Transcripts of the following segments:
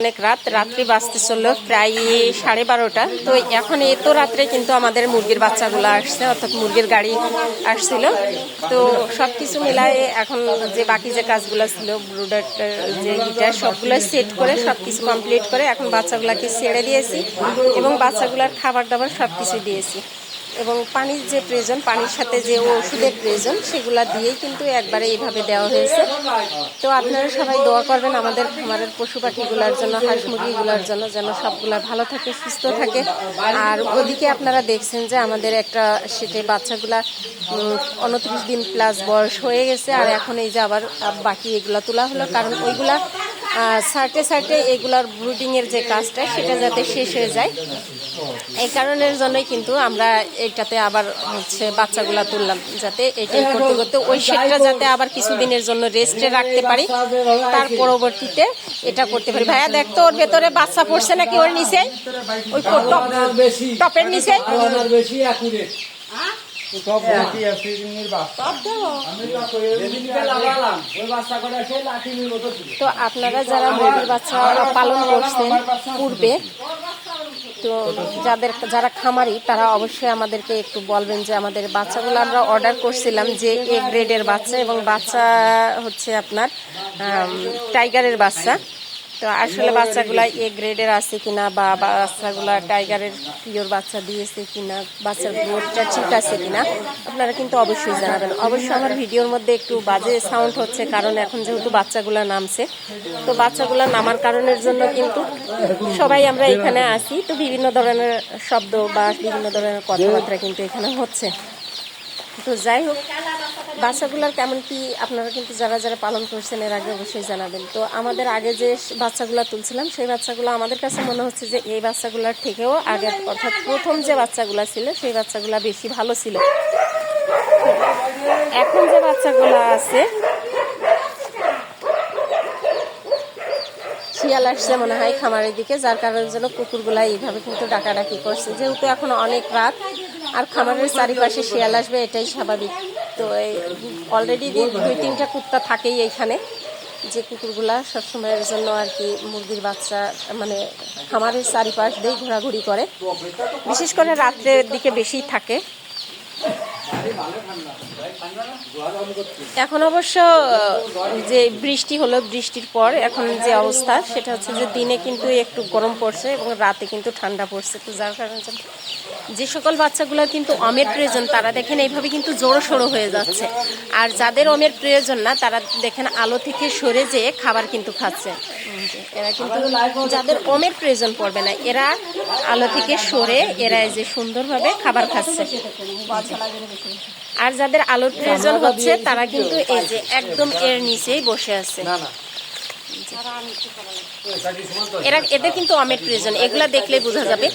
অনেক রাত, রাত্রি বাঁচতে চলল, প্রায় সাড়ে বারোটা। তো এখন এত রাত্রে কিন্তু আমাদের মুরগির বাচ্চাগুলো আসছে, অর্থাৎ মুরগির গাড়ি আসছিল। তো সব কিছু মিলায়ে এখন যে বাকি যে কাজগুলো ছিল ব্রুডার যে ইটা, সবগুলো সেট করে সব কিছু কমপ্লিট করে এখন বাচ্চাগুলোকে ছেড়ে দিয়েছি এবং বাচ্চাগুলোর খাবার দাবার সব কিছু দিয়েছি। এবং পানির যে প্রয়োজন, পানির সাথে যে ওষুধের প্রয়োজন, সেগুলা দিয়েই কিন্তু একবারে এইভাবে দেওয়া হয়েছে। তো আপনারা সবাই দোয়া করবেন আমাদের খামারের পশু পাখিগুলোর জন্য, হাঁস মুরগিগুলোর জন্য, যেন সবগুলা ভালো থাকে, সুস্থ থাকে। আর ওদিকে আপনারা দেখছেন যে আমাদের একটা সেটে বাচ্চাগুলা উনত্রিশ দিন প্লাস বয়স হয়ে গেছে। আর এখন এই যে আবার বাকি এগুলা তোলা হলো, কারণ ওইগুলা সার্টে সার্টে এগুলার ব্রুডিংয়ের যে কাজটা, সেটা যাতে শেষ হয়ে যায়। এই কারণের জন্যই কিন্তু আমরা এটাতে আবার হচ্ছে বাচ্চাগুলা তুললাম, যাতে এটাই করতে করতে ওই শেডটা যাতে আবার কিছুদিনের জন্য রেস্টে রাখতে পারি। তার পরবর্তীতে এটা করতে পারি। ভাইয়া দেখতো ওর ভেতরে বাচ্চা পড়ছে নাকি ওর নিচে? ওই টপ টপের নিচে? সব বাচ্চা ছিল। তো আপনারা যারা মুরগির বাচ্চা পালন করছেন পূর্বে তো যাদের যারা খামারি তারা অবশ্যই আমাদেরকে একটু বলবেন যে আমাদের বাচ্চাগুলো আমরা অর্ডার করছিলাম যে এ গ্রেডের বাচ্চা এবং বাচ্চা হচ্ছে আপনার টাইগারের বাচ্চা। তো আসলে বাচ্চাগুলা এ গ্রেডের আছে কিনা বা বাচ্চাগুলা টাইগারের পিওর বাচ্চা দিয়েছে কিনা বাচ্চার গ্রোথটা ঠিক আছে কিনা, আপনারা কিন্তু অবশ্যই জানাবেন। অবশ্যই আমার ভিডিওর মধ্যে একটু বাজে সাউন্ড হচ্ছে, কারণ এখন যেহেতু বাচ্চাগুলা নামছে, তো বাচ্চাগুলা নামার কারণের জন্য কিন্তু সবাই আমরা এখানে আসি তো বিভিন্ন ধরনের শব্দ বা বিভিন্ন ধরনের কথাবার্তা কিন্তু এখানে হচ্ছে। তো যাই হোক, বাচ্চাগুলোর কেমন কি, আপনারা কিন্তু যারা যারা পালন করছেন, এর আগে অবশ্যই জানাবেন। তো আমাদের আগে যে বাচ্চাগুলো তুলছিলাম, সেই বাচ্চাগুলো আমাদের কাছে মনে হচ্ছে যে এই বাচ্চাগুলোর থেকেও আগে, অর্থাৎ প্রথম যে বাচ্চাগুলো ছিল, সেই বাচ্চাগুলো বেশি ভালো ছিল। এখন যে বাচ্চাগুলো আছে শিয়াল আসছে মনে হয় খামারের দিকে, যার কারণে যেন কুকুরগুলা এইভাবে কিন্তু ডাকাডাকি করছে। যেহেতু এখন অনেক রাত, আর খামারের চারিপাশে শিয়াল আসবে, এটাই স্বাভাবিক। তো এই অলরেডি দুই তিনটা কুত্তা থাকেই এইখানে, যে কুকুরগুলা সবসময়ের জন্য আর কি মুরগির বাচ্চা মানে খামারের চারিপাশ দিয়ে ঘোরাঘুরি করে। বিশেষ করে রাত্রের দিকে বেশি থাকে। এখন অবশ্য যে বৃষ্টি হলো, বৃষ্টির পর এখন যে অবস্থা, সেটা হচ্ছে যে দিনে কিন্তু একটু গরম পড়ছে এবং রাতে কিন্তু ঠান্ডা পড়ছে। তো যার কারণে যে- সকল বাচ্চাগুলো কিন্তু অমের প্রয়োজন, তারা দেখেন এইভাবে কিন্তু জোড়ো সড়ো হয়ে যাচ্ছে। আর যাদের অমের প্রয়োজন না, তারা দেখেন আলো থেকে সরে যেয়ে খাবার কিন্তু খাচ্ছে। যে এরা কিন্তু যাদের অমের প্রয়োজন পড়বে না এরা আলো থেকে সরে এরা এই যে সুন্দরভাবে খাবার খাচ্ছে। আর যাদের আলোর প্রয়োজন হচ্ছে তারা কিন্তু এই যে একদম এর নিচেই বসে আছে। না না। এরা এদের কিন্তু অমের প্রয়োজন এগুলা দেখলেই বোঝা যাবে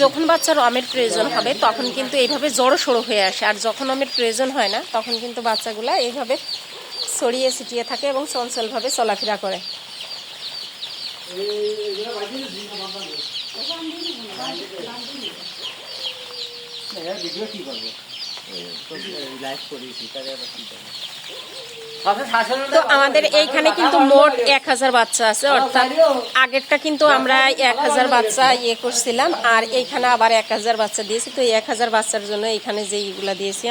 যখন বাচ্চার অমের প্রয়োজন হবে তখন কিন্তু এইভাবে জড়ো সড়ো হয়ে আসে। আর যখন অমের প্রয়োজন হয় না তখন কিন্তু বাচ্চাগুলা এইভাবে ছড়িয়ে ছিটিয়ে থাকে এবং চঞ্চলভাবে চলাফেরা করে। তো আমাদের এইখানে কিন্তু মোট এক হাজার বাচ্চা আছে, অর্থাৎ আগেরটা কিন্তু আমরা এক হাজার বাচ্চা ইয়ে করছিলাম, আর এইখানে আবার এক হাজার বাচ্চা দিয়েছি। তো এক হাজার বাচ্চার জন্য এইখানে যে ইগুলা দিয়েছি